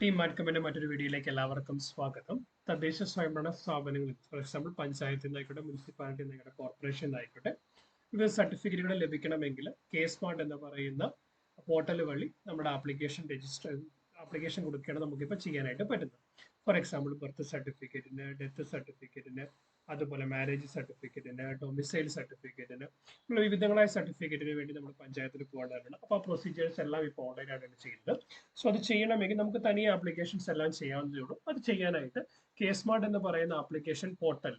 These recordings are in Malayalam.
ടീം മാർക്കമിന്റെ മറ്റൊരു വീഡിയോയിലേക്ക് എല്ലാവർക്കും സ്വാഗതം. തദ്ദേശ സ്വയംഭരണ സ്ഥാപനങ്ങളിൽ ഫോർ എക്സാമ്പിൾ പഞ്ചായത്തിൽ നിന്നായിക്കോട്ടെ മുനിസിപ്പാലിറ്റി നിന്നായിക്കോട്ടെ കോർപ്പറേഷൻ നിന്നായിക്കോട്ടെ ഇവ സർട്ടിഫിക്കറ്റുകൾ ലഭിക്കണമെങ്കിൽ കേസ് സ്മാർട്ട് എന്ന് പറയുന്ന പോർട്ടൽ വഴി നമ്മുടെ ആപ്ലിക്കേഷൻ രജിസ്റ്റർ ആപ്ലിക്കേഷൻ കൊടുക്കുകയാണ് നമുക്കിപ്പോൾ ചെയ്യാനായിട്ട് പറ്റുന്നത് ഫോർ എക്സാമ്പിൾ ബർത്ത് സർട്ടിഫിക്കറ്റിന് ഡെത്ത് സർട്ടിഫിക്കറ്റിന് അതുപോലെ മാരേജ് സർട്ടിഫിക്കറ്റിന് ഡൊമിസൈൽ സർട്ടിഫിക്കറ്റിന് നമ്മൾ വിവിധങ്ങളായ സർട്ടിഫിക്കറ്റിന് വേണ്ടി നമ്മൾ പഞ്ചായത്തിൽ പോകേണ്ടതാണ് അപ്പോൾ ആ പ്രൊസീജിയേഴ്സ് എല്ലാം ഇപ്പോൾ ഓൺലൈനായിട്ടാണ് ചെയ്യുന്നത്. സോ അത് ചെയ്യണമെങ്കിൽ നമുക്ക് തനിയെ ആപ്ലിക്കേഷൻസ് എല്ലാം ചെയ്യാവുന്നതേ ഉള്ളൂ. അത് ചെയ്യാനായിട്ട് കെ സ്മാർട്ട് എന്ന് പറയുന്ന ആപ്ലിക്കേഷൻ പോർട്ടൽ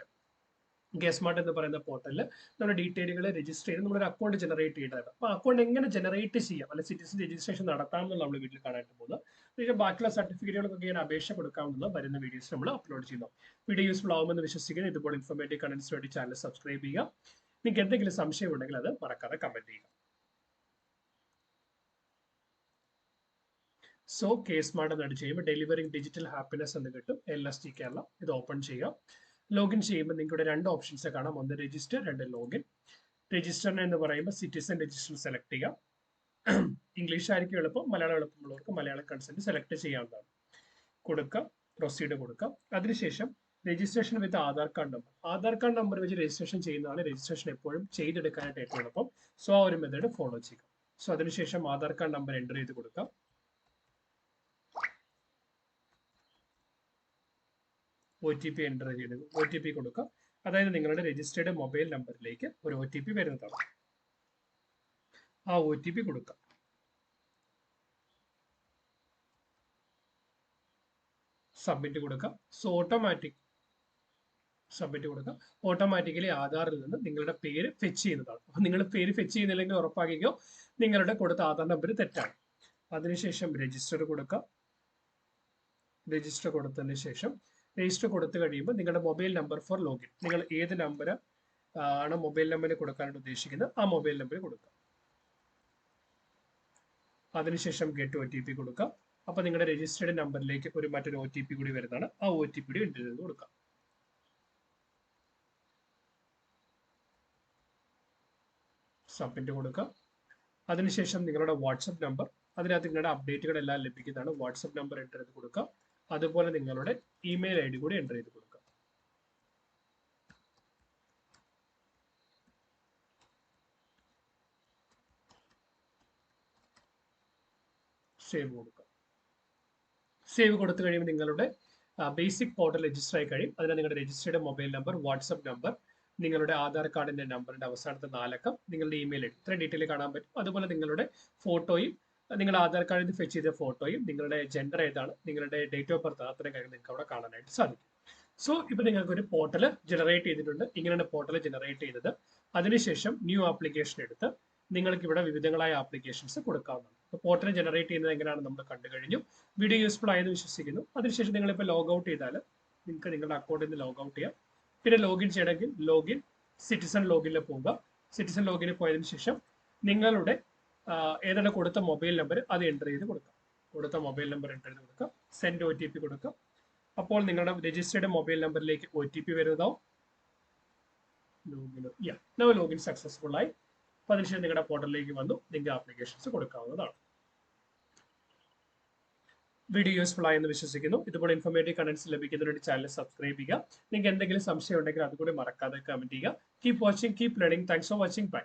കേസ്മാർട്ട് എന്ന് പറയുന്ന പോർട്ടലിൽ നമ്മുടെ ഡീറ്റെയിലുകൾ രജിസ്റ്റർ ചെയ്ത് നമ്മളൊരു അക്കൗണ്ട് ജനറേറ്റ് ചെയ്യേണ്ടതാണ്. അപ്പോൾ അക്കൗണ്ട് എങ്ങനെ ജനറേറ്റ് ചെയ്യാം? അല്ലെങ്കിൽ സിറ്റിസൺ രജിസ്ട്രേഷൻ നടത്താം എന്നുള്ള നമ്മൾ വീട്ടിൽ കാണാനായിട്ട് പോകുന്നത്. പിന്നെ ബാക്കിയുള്ള സർട്ടിഫിക്കറ്റുകൾക്കൊക്കെ ഞാൻ അപേക്ഷ കൊടുക്കാമെന്നുള്ള വരുന്ന വീഡിയോസ് നമ്മൾ അപ്ലോഡ് ചെയ്യുന്നു വീഡിയോ യൂസ്ഫുൾ ആവുമെന്ന് വിശ്വസിക്കുന്നു. ഇതുപോലെ ഇൻഫോർമേറ്റീവ് കണ്ടന്റ്സ് വേണ്ടി ചാനൽ സബ്സ്ക്രൈബ് ചെയ്യുക. നിങ്ങൾക്ക് എന്തെങ്കിലും സംശയം ഉണ്ടെങ്കിൽ അത് മറക്കാതെ കമന്റ് ചെയ്യുക. സോ കേസ് സ്മാർട്ട് എന്ന് ചെയ്യുമ്പോൾ ഡെലിവറിംഗ് ഡിജിറ്റൽ ഹാപ്പിനെസ് എന്ന് കിട്ടും. എൽ എസ് ടി കേരള ഇത് ഓപ്പൺ ചെയ്യുക ലോഗിൻ ചെയ്യുമ്പോൾ നിങ്ങളുടെ രണ്ട് ഓപ്ഷൻസ് കാണാം. ഒന്ന് രജിസ്റ്റർ രണ്ട് ലോഗിൻ രജിസ്റ്റർ എന്ന് പറയുമ്പോൾ സിറ്റിസൺ രജിസ്റ്റർ സെലക്ട് ചെയ്യുക ഇംഗ്ലീഷ് ആയിരിക്കും എളുപ്പം. മലയാളം എളുപ്പമുള്ളവർക്ക് മലയാളം കൺസെന്റ് സെലക്ട് ചെയ്യാവുന്നതാണ്. കൊടുക്കുക പ്രൊസീഡ് കൊടുക്കുക അതിനുശേഷം registration with Aadhaar card number Aadhaar card number വെച്ച് രജിസ്ട്രേഷൻ ചെയ്യുന്നതാണ് രജിസ്ട്രേഷൻ എപ്പോഴും ചെയ്തെടുക്കാനായിട്ട് ഏറ്റവും എളുപ്പം. സോ ആ ഒരു മെത്തേഡ് ഫോളോ ചെയ്യുക. സോ അതിനുശേഷം ആധാർ കാർഡ് നമ്പർ എന്റർ ചെയ്ത് കൊടുക്കാം. ഒ ടി പി എന്റർ ചെയ്ത് ഒ ടി പി കൊടുക്കുക അതായത് നിങ്ങളുടെ രജിസ്റ്റേർഡ് മൊബൈൽ നമ്പറിലേക്ക് ഒരു ഒ ടി പി വരുന്നതാണ്. ആ ഒ ടി പി കൊടുക്കുക സബ്മിറ്റ് കൊടുക്കുക സോ ഓട്ടോമാറ്റിക് സബ്മിറ്റ് കൊടുക്കുക ഓട്ടോമാറ്റിക്കലി ആധാറിൽ നിന്ന് നിങ്ങളുടെ പേര് ഫെച്ച് ചെയ്യുന്നതാണ്. അപ്പം നിങ്ങൾ പേര് ഫെച്ച് ചെയ്യുന്നില്ലെങ്കിൽ ഉറപ്പാക്കിക്കോ നിങ്ങളുടെ കൊടുത്ത ആധാർ നമ്പർ തെറ്റാണ്. അതിനുശേഷം രജിസ്റ്റർ കൊടുക്കുക രജിസ്റ്റർ കൊടുത്തതിന് ശേഷം രജിസ്റ്റർ കൊടുത്തു കഴിയുമ്പോൾ നിങ്ങളുടെ മൊബൈൽ നമ്പർ ഫോർ ലോഗിൻ നിങ്ങൾ ഏത് നമ്പർ ആണ് മൊബൈൽ നമ്പറിൽ കൊടുക്കാനായിട്ട് ഉദ്ദേശിക്കുന്നത് ആ മൊബൈൽ നമ്പർ കൊടുക്കുക അതിനുശേഷം ഗെറ്റ് ഒ ടി പി കൊടുക്കുക അപ്പോൾ നിങ്ങളുടെ രജിസ്റ്റേർഡ് നമ്പറിലേക്ക് ഒരു മറ്റൊരു ഒ ടി പി കൂടി വരുന്നതാണ്. ആ ഒ ടി പി എന്റർ ചെയ്ത് കൊടുക്കുക സബ്മിറ്റ് കൊടുക്കുക അതിനുശേഷം നിങ്ങളുടെ വാട്സപ്പ് നമ്പർ അതിനകത്ത് നിങ്ങളുടെ അപ്ഡേറ്റുകളെല്ലാം ലഭിക്കുന്നതാണ് വാട്സപ്പ് നമ്പർ എന്റർ ചെയ്ത് കൊടുക്കുക അതുപോലെ നിങ്ങളുടെ ഇമെയിൽ ഐ കൂടി എന്റർ ചെയ്ത് കൊടുക്കുക സേവ് കൊടുക്കുക സേവ് കൊടുത്തു കഴിയുമ്പോൾ നിങ്ങളുടെ ബേസിക് പോർട്ടൽ രജിസ്റ്റർ ആയി കഴിയും. അതിന് നിങ്ങളുടെ registered mobile number WhatsApp number നിങ്ങളുടെ ആധാർ കാർഡിന്റെ നമ്പറിന്റെ അവസാനത്തെ നാലക്കം നിങ്ങളുടെ ഇമെയിൽ ഇത്രയും ഡീറ്റെയിൽ കാണാൻ പറ്റും. അതുപോലെ നിങ്ങളുടെ ഫോട്ടോയും നിങ്ങളുടെ ആധാർ കാർഡിൽ ഫെച്ച് ചെയ്ത ഫോട്ടോയും നിങ്ങളുടെ ജെൻഡർ ഏതാണ് നിങ്ങളുടെ ഡേറ്റ് ഓഫ് ബർത്ത് അത്രയും കാര്യങ്ങൾ നിങ്ങൾക്ക് അവിടെ കാണാനായിട്ട് സാധിക്കും. സോ ഇപ്പൊ നിങ്ങൾക്ക് ഒരു പോർട്ടൽ ജനറേറ്റ് ചെയ്തിട്ടുണ്ട്. ഇങ്ങനെയാണ് പോർട്ടൽ ജനറേറ്റ് ചെയ്തത്. അതിനുശേഷം ന്യൂ ആപ്ലിക്കേഷൻ എടുത്ത് നിങ്ങൾക്ക് ഇവിടെ വിവിധങ്ങളായ ആപ്ലിക്കേഷൻസ് കൊടുക്കാവുന്നതാണ്. അപ്പോൾ പോർട്ടൽ ജനറേറ്റ് ചെയ്യുന്നത് എങ്ങനെയാണ് നമ്മൾ കണ്ടു കഴിഞ്ഞു. വീഡിയോ യൂസ്ഫുൾ ആയെന്ന് വിശ്വസിക്കുന്നു. അതിനുശേഷം നിങ്ങൾ നിങ്ങളിപ്പോൾ ലോഗ് ഔട്ട് ചെയ്താൽ നിങ്ങൾക്ക് നിങ്ങളുടെ അക്കൗണ്ടിൽ നിന്ന് ലോഗ് ഔട്ട് ചെയ്യാം. പിന്നെ ലോഗിൻ ചെയ്യണമെങ്കിൽ ലോഗിൻ സിറ്റിസൺ ലോഗിനിൽ പോവുക. സിറ്റിസൺ ലോഗിനിൽ പോയതിനു ശേഷം നിങ്ങളുടെ ഏതാണ് കൊടുത്ത മൊബൈൽ നമ്പർ അത് എന്റർ ചെയ്ത് കൊടുക്കാം. കൊടുത്ത മൊബൈൽ നമ്പർ എന്റർ ചെയ്ത് കൊടുക്കുക സെൻഡ് ഒ ടി പി കൊടുക്കുക അപ്പോൾ നിങ്ങളുടെ രജിസ്റ്റേർഡ് മൊബൈൽ നമ്പറിലേക്ക് ഒ ടി പി വരുന്നതാവും. ലോഗിൻ യാ ലോഗിൻ സക്സസ്ഫുൾ ആയി. അപ്പോൾ അതിനുശേഷം നിങ്ങളുടെ പോർട്ടലിലേക്ക് വന്നു. നിങ്ങൾക്ക് ആപ്ലിക്കേഷൻസ് കൊടുക്കാവുന്നതാണ്. വീഡിയോ യൂസ്ഫുൾ ആയെന്ന് വിശ്വസിക്കുന്നു. ഇതുപോലെ ഇൻഫോർമേറ്റീവ് കണ്ടന്റ്സ് ലഭിക്കുന്നതിന് ചാനൽ സബ്സ്ക്രൈബ് ചെയ്യുക. നിങ്ങൾക്ക് എന്തെങ്കിലും സംശയം ഉണ്ടെങ്കിൽ അതുകൂടി മറക്കാതെ കമന്റ് ചെയ്യുക. Keep watching keep learning thanks for watching bye